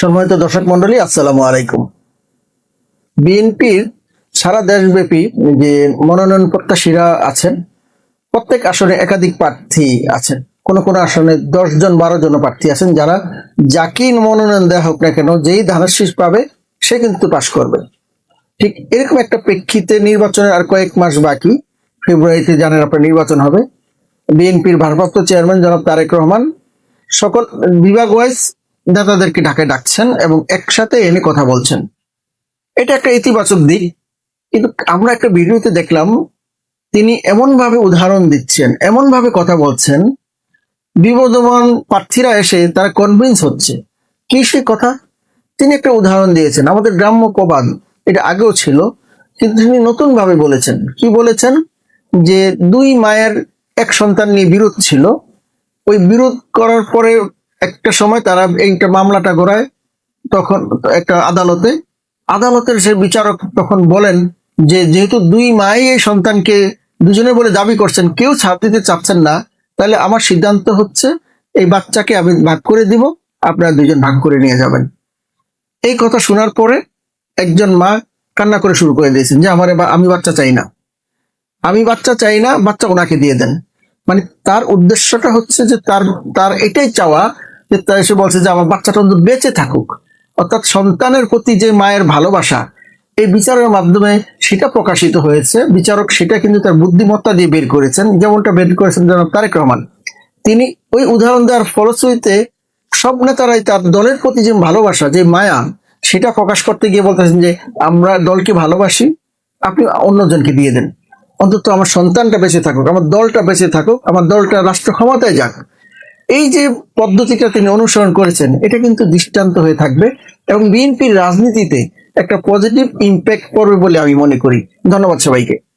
সম্মানিত দর্শক মন্ডলী, আসসালামু আলাইকুম। বিএনপির সারা দেশব্যাপী যে মনোনয়ন প্রত্যাশীরা আছেন, প্রত্যেক আসনে একাধিক প্রার্থী আছেন। কোন কোন আসনে দশ জন বারো জন প্রার্থী আছেন যারা যাকেই মনোনয়ন দেওয়া হোক না কেন, যেই ধানের শীষ পাবে, সে কিন্তু পাশ করবে। ঠিক এরকম একটা প্রেক্ষিতে নির্বাচনের আর কয়েক মাস বাকি, ফেব্রুয়ারিতে জানেন আপনার নির্বাচন হবে। বিএনপির ভারপ্রাপ্ত চেয়ারম্যান জনাব তারেক রহমান, সকল বিভাগ ওয়াইজ নেতাদেরকে ঢাকায় ডাকছেন এবং একসাথে এনে কথা বলছেন। এটা একটা ইতিবাচক দিক, কিন্তু আমরা একটা ভিডিওতে দেখলাম, তিনি এমন ভাবে উদাহরণ দিচ্ছেন এমন ভাবে কথা বলছেন, বিবদমান প্রার্থীরা এসে তারা কনভিন্স হচ্ছে। কি সে কথা? তিনি একটা উদাহরণ দিয়েছেন, আমাদের গ্রাম্য প্রবাদ, এটা আগেও ছিল, কিন্তু তিনি নতুন ভাবে বলেছেন। কি বলেছেন? যে দুই মায়ের এক সন্তান নিয়ে বিরোধ ছিল, ওই বিরোধ করার পরে একটা সময় তারা এইটা মামলাটা গড়ায়, তখন একটা আদালতে। আদালতের সে বিচারক তখন বলেন যে, যেহেতু দুই মাই এই সন্তানকে দুজনে বলে দাবি করছেন, কেউ ছাড় দিতে চাচ্ছেন না, তাহলে আমার সিদ্ধান্ত হচ্ছে এই বাচ্চাকে আমি ভাগ করে দিব, আপনারা দুজন ভাগ করে নিয়ে যাবেন। এই কথা শোনার পরে একজন মা কান্না করে শুরু করে দিয়েছেন যে, আমার আমি বাচ্চা চাই না। আমি বাচ্চা চাই না, বাচ্চা ওনাকে দিয়ে দেন। মানে তার উদ্দেশ্যটা হচ্ছে যে, তার তার এটাই চাওয়া এসে বলছে যে, আমার বাচ্চাটা অন্তত বেঁচে থাকুক। অর্থাৎ সন্তানের প্রতি যে মায়ের ভালোবাসা, এই বিচারের মাধ্যমে সেটা প্রকাশিত হয়েছে। বিচারক সেটা কিন্তু তার বুদ্ধিমত্তা দিয়ে বের করেছেন। যেমনটা বের করেছেন জনাব তারেক রহমান। তিনি ওই উদাহরণ দেওয়ার ফলশ্রুতিতে সব নেতারাই তার দলের প্রতি যে ভালোবাসা, যে মায়া, সেটা প্রকাশ করতে গিয়ে বলতেছেন যে, আমরা দলকে ভালোবাসি, আপনি অন্যজনকে দিয়ে দেন। অন্তত আমার সন্তানটা বেঁচে থাকুক, আমার দলটা বেঁচে থাকুক, আমার দলটা রাষ্ট্র ক্ষমতায় যাক। এই যে পদ্ধতিটা তিনি অনুসরণ করেছেন, এটা কিন্তু দৃষ্টান্ত হয়ে থাকবে এবং বিএনপির রাজনীতিতে একটা পজিটিভ ইম্প্যাক্ট পড়বে বলে আমি মনে করি। ধন্যবাদ সবাইকে।